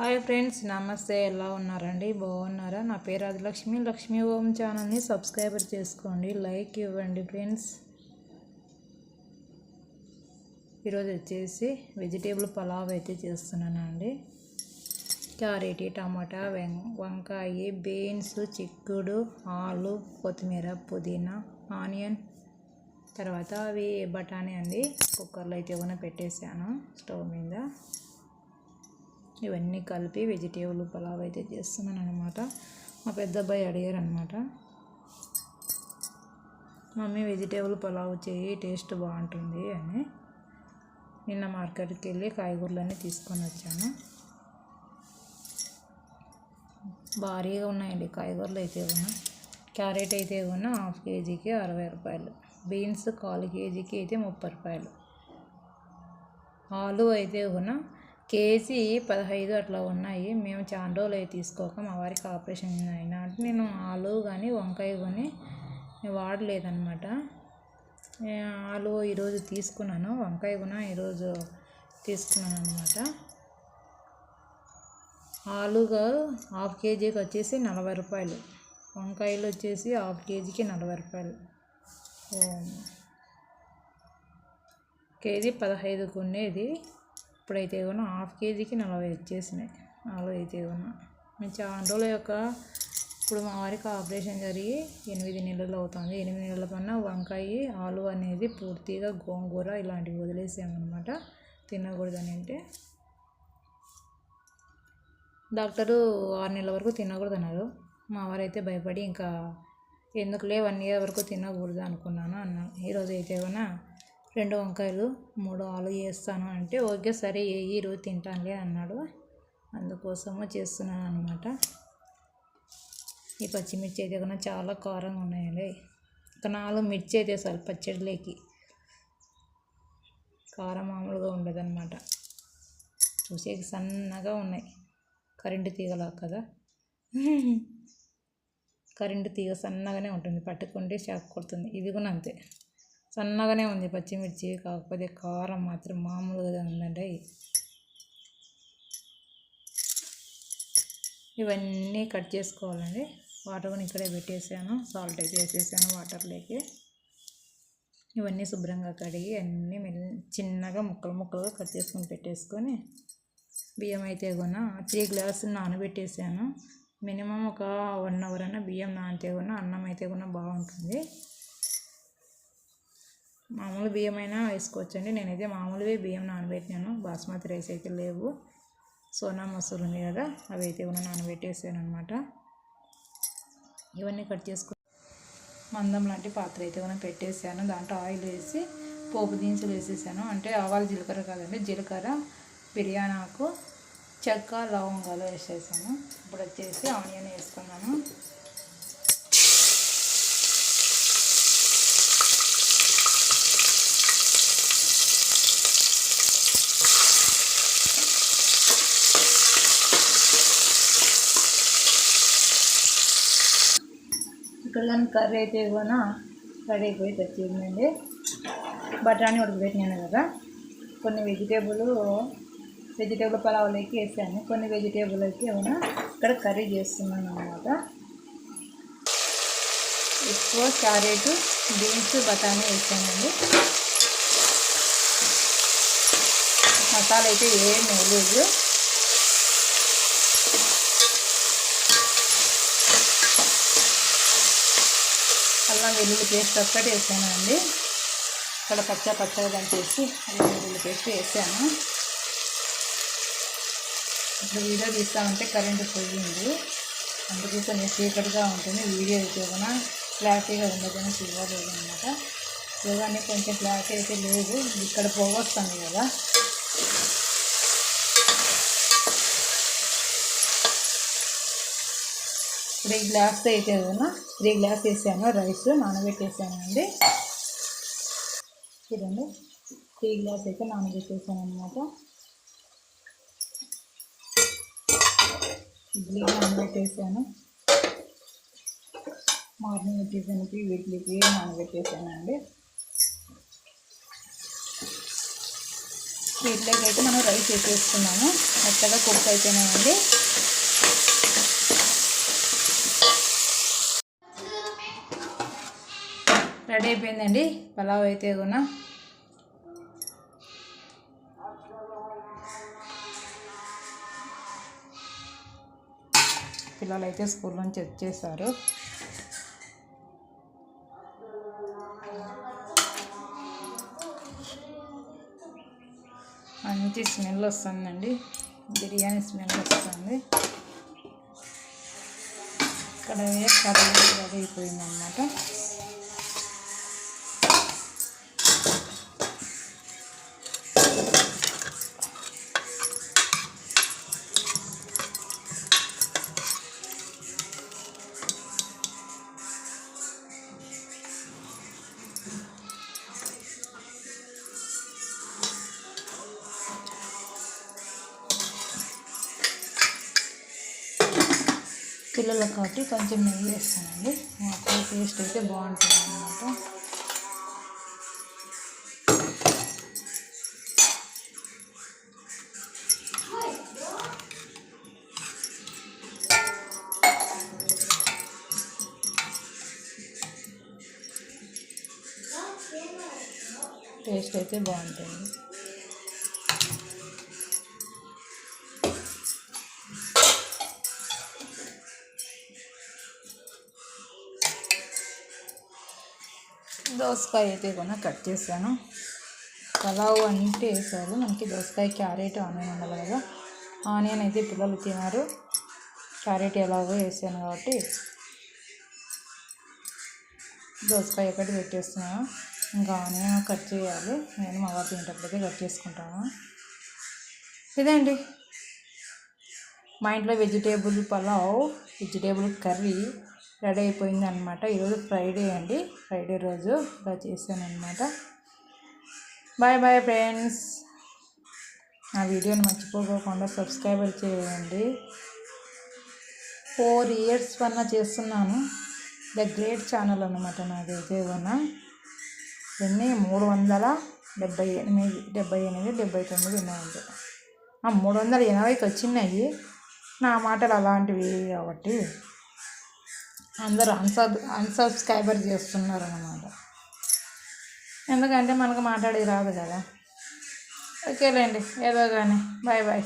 Hi friends నమస్తే. ఎలా ఉన్నారండి? బాగున్నారా? నా పేరు ఆదిలక్ష్మి. లక్ష్మీ ఓం ఛానల్ని సబ్స్క్రైబర్ చేసుకోండి. లైక్ ఇవ్వండి ఫ్రెండ్స్. ఈరోజు వచ్చేసి వెజిటేబుల్ పలావ్ అయితే చేస్తున్నానండి. క్యారెట్ టమాటా వెం వంకాయ బీన్స్ చిక్కుడు ఆలు కొత్తిమీర పుదీనా ఆనియన్ తర్వాత అవి బఠానీ అండి. కుక్కర్లో అయితే ఏమైనా పెట్టేశాను స్టవ్ మీద. ఇవన్నీ కలిపి వెజిటేబుల్ పలావ్ అయితే చేస్తున్నాను అనమాట మా పెద్ద అబ్బాయి అడిగారు అనమాట మమ్మీ వెజిటేబుల్ పలావ్ చేయి టేస్ట్ బాగుంటుంది అని. నిన్న మార్కెట్కి వెళ్ళి కాయగూరలన్నీ తీసుకొని వచ్చాను. భారీగా ఉన్నాయండి కాయగూరలు అయితే ఉన్నా క్యారెట్ అయితే కూడా హాఫ్ కేజీకి అరవై రూపాయలు. బీన్స్ కాలు కేజీకి అయితే ముప్పై రూపాయలు. ఆలు అయితే ఉన్నా కేజీ పదహైదు అట్లా ఉన్నాయి. మేము చాలా రోజులు అయితే తీసుకోక మా వారికి ఆపరేషన్ అయినా అంటే నేను ఆలు కానీ వంకాయ కానీ వాడలేదన్నమాట. ఆలు ఈరోజు తీసుకున్నాను. వంకాయ కూడా ఈరోజు తీసుకున్నాను అనమాట ఆలుగా హాఫ్ కేజీకి వచ్చేసి నలభై రూపాయలు. వంకాయలు వచ్చేసి హాఫ్ కేజీకి నలభై రూపాయలు. కేజీ పదహైదుకు ఉండేది. ఇప్పుడైతే కూడా హాఫ్ కేజీకి నలభై వచ్చేసినాయి. ఆలు అయితే కూడా మేము చాలా రోజుల యొక్క ఇప్పుడు మా వారికి ఆపరేషన్ జరిగి ఎనిమిది నెలలు అవుతుంది. ఎనిమిది నెలల పైన వంకాయ ఆలు అనేది పూర్తిగా గోంగూర ఇలాంటివి వదిలేసామన్నమాట. తినకూడదని అంటే. డాక్టరు ఆరు నెలల వరకు తినకూడదన్నారు. మా వారైతే భయపడి ఇంకా ఎందుకులే వన్ ఇయర్ వరకు తినకూడదు అనుకున్నాను అన్నాను. ఈరోజు అయితే కూడా రెండు వంకాయలు మూడు ఆలు వేస్తాను అంటే ఓకే సరే ఏ ఈరోజు తింటానులే అన్నాడు. అందుకోసము చేస్తున్నాను అనమాట ఈ పచ్చిమిర్చి అయితే కన్నా చాలా కారంగా ఉన్నాయండి ఒక నాలుగు మిర్చి అయితే సార్ పచ్చడిలోకి. కారం మామూలుగా ఉండదన్నమాట. చూసేకి సన్నగా ఉన్నాయి. కరెంటు తీగలా కదా? కరెంటు తీగ సన్నగానే ఉంటుంది. పట్టుకుంటే షాక్ కొడుతుంది. ఇది కూడా అంతే. సన్నగానే ఉంది పచ్చిమిర్చి కాకపోతే కారం మాత్రం మామూలుగా ఉందండి ఇవన్నీ కట్ చేసుకోవాలండి. వాటర్ కూడా ఇక్కడే పెట్టేసాను. సాల్ట్ అయితే వేసేసాను వాటర్లోకి. ఇవన్నీ శుభ్రంగా కడిగి అన్నీ మెల్లి చిన్నగా ముక్కలు ముక్కలుగా కట్ చేసుకొని పెట్టేసుకొని బియ్యం అయితే కూడా త్రీ గ్లాసులు నానబెట్టేసాను. మినిమం ఒక వన్ అవర్ అన్న బియ్యం నానితే కూడా అన్నం అయితే కూడా బాగుంటుంది. మామూలు బియ్యం అయినా వేసుకోవచ్చండి. నేనైతే మామూలువే బియ్యం నానబెట్టినాను. బాస్మతి రైస్ అయితే లేవు. సోనా మసూరు ఉంది కదా అవి అయితే కూడా నానబెట్టేసాను అనమాట ఇవన్నీ కట్ చేసుకు మందం లాంటి పాత్ర అయితే కూడా పెట్టేసాను. దాంట్లో ఆయిల్ వేసి పోపు దినుసులు వేసేసాను. అంటే ఆవాలు జీలకర్ర కాదండి జీలకర్ర బిర్యానీ ఆకు చెక్క లవంగాలు వేసేసాను. ఇప్పుడు వచ్చేసి ఆనియన్ వేసుకున్నాను. ఇక్కడ కర్రీ అయితే కూడా రెడీ అయిపోయి తెచ్చిందండి. బఠానీ ఉడకబెట్టినాను కదా. కొన్ని వెజిటేబుల్ వెజిటేబుల్ పలావులోకి వేసాను. కొన్ని వెజిటేబుల్ అయితే ఏమైనా ఇక్కడ కర్రీ చేస్తున్నాను అనమాట ఎక్కువ క్యారెట్ బీన్స్ బఠానీ వేసానండి. మసాలా అయితే ఏం వేయలేదు అల్లం వెల్లుల్లి పేస్ట్ ఒక్కటి వేసాను అండి. ఇక్కడ పచ్చ పచ్చగా దంచేసి అల్లం వెల్లుల్లి పేస్ట్ వేసాను. ఇప్పుడు వీడియో తీస్తామంటే కరెంటు పోయింది. అందుకే కొంచెం చీకటిగా ఉంటుంది. వీడియో అయితే కూడా క్లారిటీగా ఉండదని చూడలేదు అనమాట యోగానే కొంచెం క్లారిటీ అయితే లేదు. ఇక్కడ పోగొస్తుంది కదా. త్రీ గ్లాస్ అయితే త్రీ గ్లాస్ వేసాను రైస్ నానబెట్టేసాను అండి చూడండి త్రీ గ్లాస్ అయితే నానబెట్టేసాను అనమాట ఇడ్లీ నానబెట్టేసాను. మార్నింగ్ టిఫిన్కి వీటికి నానబెట్టేసాను అండి వీటిలోకి అయితే మనం రైస్ వేసేసుకున్నాము మెత్తగా కుక్ అయిపోయినాయండి. రెడీ అయిపోయిందండి. పలావ్ అయితే కూడా పిల్లలు అయితే స్కూల్ నుంచి వచ్చేసారు. మంచి స్మెల్ వస్తుందండి. బిర్యానీ స్మెల్ వస్తుంది. ఇక్కడ కర్రీ రెడీ అయిపోయింది పిల్లలకు కాబట్టి కొంచెం నెయ్యి వేస్తానండి. మాకు టేస్ట్ అయితే బాగుంటుంది అన్నమాట. టేస్ట్ అయితే బాగుంటుంది. దోసకాయ అయితే కూడా కట్ చేశాను. పలావ్ అంటే వేసారు మనకి దోసకాయ క్యారెట్ ఆనియన్ ఉండాలి కదా. ఆనియన్ అయితే పిల్లలు తినారు క్యారెట్ ఎలాగో వేసాను కాబట్టి దోసకాయ ఒకటి పెట్టేస్తున్నాను. ఇంకా ఆనియన్ కట్ చేయాలి. నేను మా వారు తినేటప్పుడైతే కట్ చేసుకుంటాను. ఇదండి. మా ఇంట్లో vegetable pulao vegetable curry. Ready అయిపోయింది అనమాట ఈరోజు ఫ్రైడే అండి. ఫ్రైడే రోజు ఇలా చేశానమాట బాయ్ బాయ్ ఫ్రెండ్స్ నా వీడియోని మర్చిపోకుండా సబ్స్క్రైబర్ చేయండి. ఫోర్ ఇయర్స్ వన్న చేస్తున్నాను. ద గ్రేట్ ఛానల్ అనమాట నాది ఏదైనా ఎన్ని మూడు వందల డెబ్బై ఎనిమిది డెబ్బై ఎనిమిది డెబ్బై తొమ్మిది ఉన్నాయండి మూడు వందల ఎనభైకి వచ్చినాయి. నా మాటలు అలాంటివి కాబట్టి. అందరూ అన్సబ్ అన్సబ్స్క్రైబర్ చేస్తున్నారు అన్నమాట ఎందుకంటే మనకు మాట్లాడి రాదు కదా. ఓకేలేండి ఏదో కానీ బాయ్ బాయ్